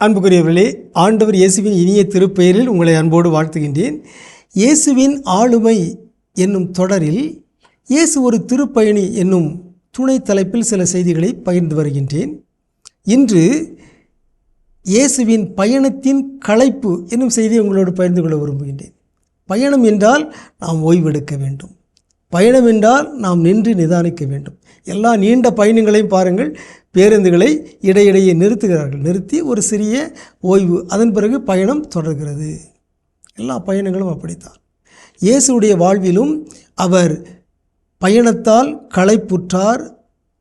அன்புக்குரியவர்களே ஆண்டவர் இயேசுவின் இனிய திருப்பெயரில் உங்களை அன்போடு வாழ்த்துகின்றேன். இயேசுவின் ஆளுமை என்னும் தொடரில் இயேசு ஒரு திருப்பயணி என்னும் துணை தலைப்பில் சில செய்திகளை பகிர்ந்து வருகின்றேன். இன்று இயேசுவின் பயணத்தின் களைப்பு என்னும் செய்தியை உங்களோடு பகிர்ந்து கொள்ள விரும்புகின்றேன். பயணம் என்றால் நாம் ஓய்வெடுக்க வேண்டும். பயணம் என்றால் நாம் நின்று நிதானிக்க வேண்டும். எல்லா நீண்ட பயணங்களையும் பாருங்கள். பேருந்துகளை இடையிடையே நிறுத்துகிறார்கள். நிறுத்தி ஒரு சிறிய ஓய்வு. அதன் பிறகு பயணம் தொடர்கிறது. எல்லா பயணங்களும் அப்படித்தான். இயேசுடைய வாழ்விலும் அவர் பயணத்தால் களைப்புற்றார்.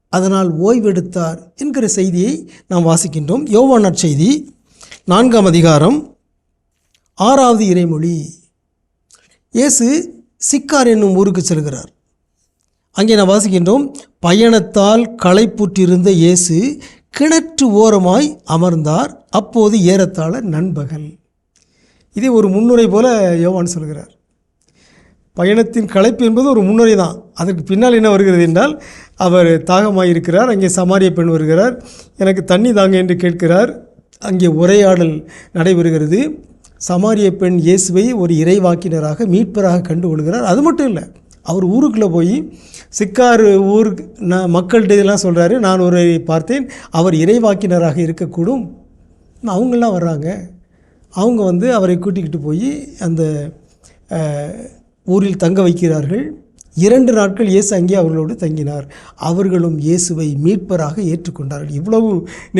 அதனால் ஓய்வெடுத்தார் என்கிற செய்தியை நாம் வாசிக்கின்றோம். யோவானர் செய்தி நான்காம் அதிகாரம் ஆறாவது இறைமொழி. இயேசு சிக்கார் என்னும் ஊருக்கு செல்கிறார். அங்கே நான் வாசிக்கின்றோம் பயணத்தால் களைப்புற்றிருந்த இயேசு கிணற்று ஓரமாய் அமர்ந்தார் அப்போது ஏறத்தாழ நண்பகல். இதே ஒரு முன்னுரை போல யோவான் சொல்கிறார். பயணத்தின் களைப்பு என்பது ஒரு முன்னுரை தான். அதற்கு பின்னால் என்ன வருகிறது என்றால் அவர் தாகமாக இருக்கிறார் அங்கே சமாரிய பெண் வருகிறார் எனக்கு தண்ணி தாங்க என்று கேட்கிறார். அங்கே உரையாடல் நடைபெறுகிறது. சமாரிய பெண் இயேசுவை ஒரு இறைவாக்கினராக மீட்பராக கண்டு கொள்கிறார் அது மட்டும் இல்லை அவர் ஊருக்குள்ளே போய் சிக்கார் ஊர் நான் மக்கள்கிட்ட இதெல்லாம் சொல்கிறாரு நான் ஒரு பார்த்தேன் அவர் இறைவாக்கினராக இருக்கக்கூடும். அவங்கெல்லாம் வர்றாங்க. அவங்க வந்து அவரை கூட்டிக்கிட்டு போய் அந்த ஊரில் தங்க வைக்கிறார்கள். இரண்டு நாட்கள் இயேசு அங்கே அவர்களோடு தங்கினார். அவர்களும் இயேசுவை மீட்பராக ஏற்றுக்கொண்டார்கள். இவ்வளவு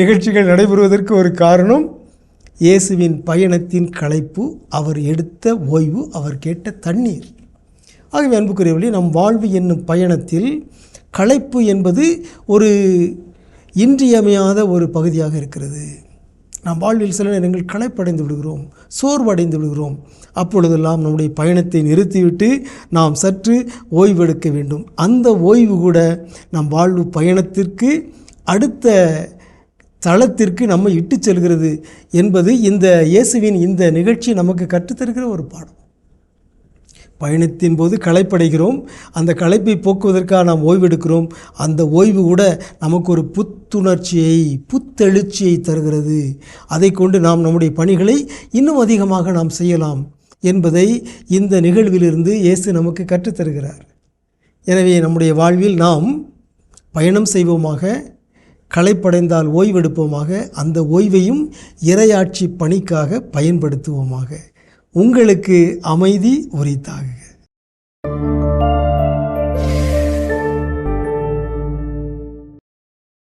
நிகழ்ச்சிகள் நடைபெறுவதற்கு ஒரு காரணம் இயேசுவின் பயணத்தின் களைப்பு அவர் எடுத்த ஓய்வு அவர் கேட்ட தண்ணீர். ஆகவே அன்புக்குரியவர்களே நம் வாழ்வு என்னும் பயணத்தில் களைப்பு என்பது ஒரு இன்றியமையாத ஒரு பகுதியாக இருக்கிறது. நாம் வாழ்வில் சில நேரங்கள் களைப்படைந்து விடுகிறோம் சோர்வடைந்து விடுகிறோம். அப்பொழுதெல்லாம் நம்முடைய பயணத்தை நிறுத்திவிட்டு நாம் சற்று ஓய்வெடுக்க வேண்டும். அந்த ஓய்வு கூட நம் வாழ்வு பயணத்திற்கு அடுத்த தளத்திற்கு நம்மை இட்டு செல்கிறது என்பது இந்த இயேசுவின் இந்த நிகழ்ச்சி நமக்கு கற்றுத்தருகிற ஒரு பாடம். பயணத்தின் போது களைப்படைகிறோம். அந்த களைப்பை போக்குவதற்காக நாம் ஓய்வெடுக்கிறோம். அந்த ஓய்வு கூட நமக்கு ஒரு புத்துணர்ச்சியை புத்தெழுச்சியை தருகிறது. அதை கொண்டு நாம் நம்முடைய பணிகளை இன்னும் அதிகமாக நாம் செய்யலாம் என்பதை இந்த நிகழ்விலிருந்து இயேசு நமக்கு கற்றுத்தருகிறார். எனவே நம்முடைய வாழ்வில் நாம் பயணம் செய்வோமாக களைப்படைந்தால் ஓய்வெடுப்போமாக அந்த ஓய்வையும் இரையாட்சி பணிக்காக பயன்படுத்துவோமாக. உங்களுக்கு அமைதி உரித்தாகுக